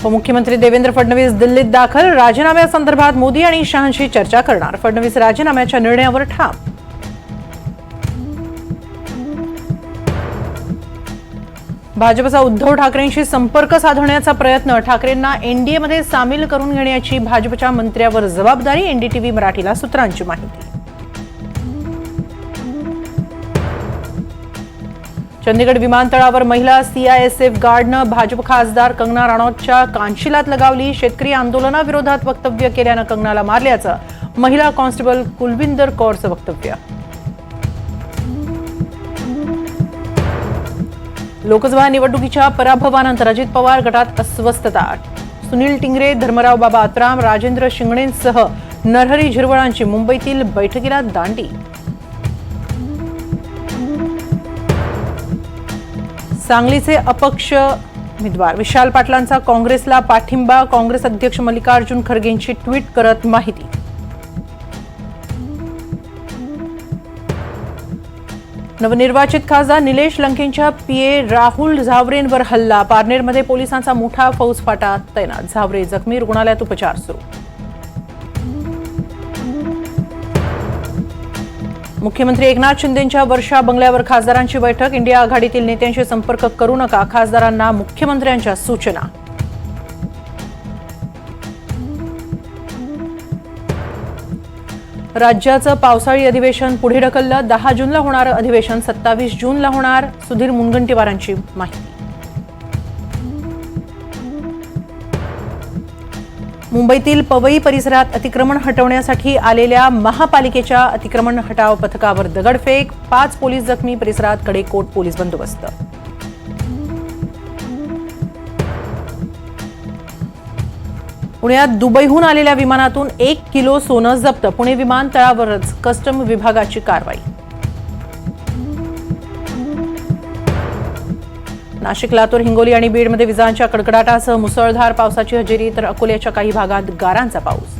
उपमुख्यमंत्री देवेंद्र फडणवीस दिल्लीत दाखल. राजीनाम्यासंदर्भात मोदी आणि शहांशी चर्चा करणार. फडणवीस राजीनाम्याच्या निर्णयावर ठाम. भाजपचा उद्धव ठाकरेंशी संपर्क साधण्याचा प्रयत्न. ठाकरेंना एनडीएमध्ये सामील करून घेण्याची भाजपच्या मंत्र्यावर जबाबदारी. एनडीटीव्ही मराठीला सूत्रांची माहिती. चंदीगड विमानतळावर महिला सीआयएसएफ गार्डनं भाजप खासदार कंगना राणौतच्या कानशिलात लगावली. शेतकरी आंदोलनाविरोधात वक्तव्य केल्यानं कंगनाला मारल्याचं महिला कॉन्स्टेबल कुलविंदर कौरचं वक्तव्य. लोकसभा निवडणुकीच्या पराभवानंतर अजित पवार गटात अस्वस्थता. सुनील टिंगरे धर्मराव बाबा आत्राम राजेंद्र शिंगणेंसह नरहरी झिरवळांची मुंबईतील बैठकीला दांडी. सांगलीचे अपक्ष उमेदवार विशाल पाटलांचा काँग्रेसला पाठिंबा. काँग्रेस अध्यक्ष मल्लिकार्जुन खरगेंची ट्विट करत माहिती. नवनिर्वाचित खासदार निलेश लंकेंच्या पीए राहुल झावरेंवर हल्ला. पारनेरमध्ये पोलिसांचा मोठा फौजफाटा तैनात. झावरे जखमी रुग्णालयात उपचार सुरू. मुख्यमंत्री एकनाथ शिंदेंच्या वर्षा बंगल्यावर खासदारांची बैठक. इंडिया आघाडीतील नेत्यांशी संपर्क करू नका खासदारांना मुख्यमंत्र्यांच्या सूचना. राज्याचं पावसाळी अधिवेशन पुढे ढकललं दहा जूनला होणारं अधिवेशन सत्तावीस जूनला होणार सुधीर मुनगंटीवारांची माहिती. मुंबईतील पवई परिसरात अतिक्रमण हटवण्यासाठी आलेल्या महापालिकेच्या अतिक्रमण हटाव पथकावर दगडफेक पाच पोलीस जखमी परिसरात कडेकोट पोलीस बंदोबस्त. पुण्यात दुबईहून आलेल्या विमानातून एक किलो सोनं जप्त पुणे विमानतळावरच कस्टम विभागाची कारवाई. नाशिक लातूर हिंगोली आणि बीडमध्ये विजांच्या कडकडाटासह मुसळधार पावसाची हजेरी तर अकोल्याच्या काही भागात गारांचा पाऊस.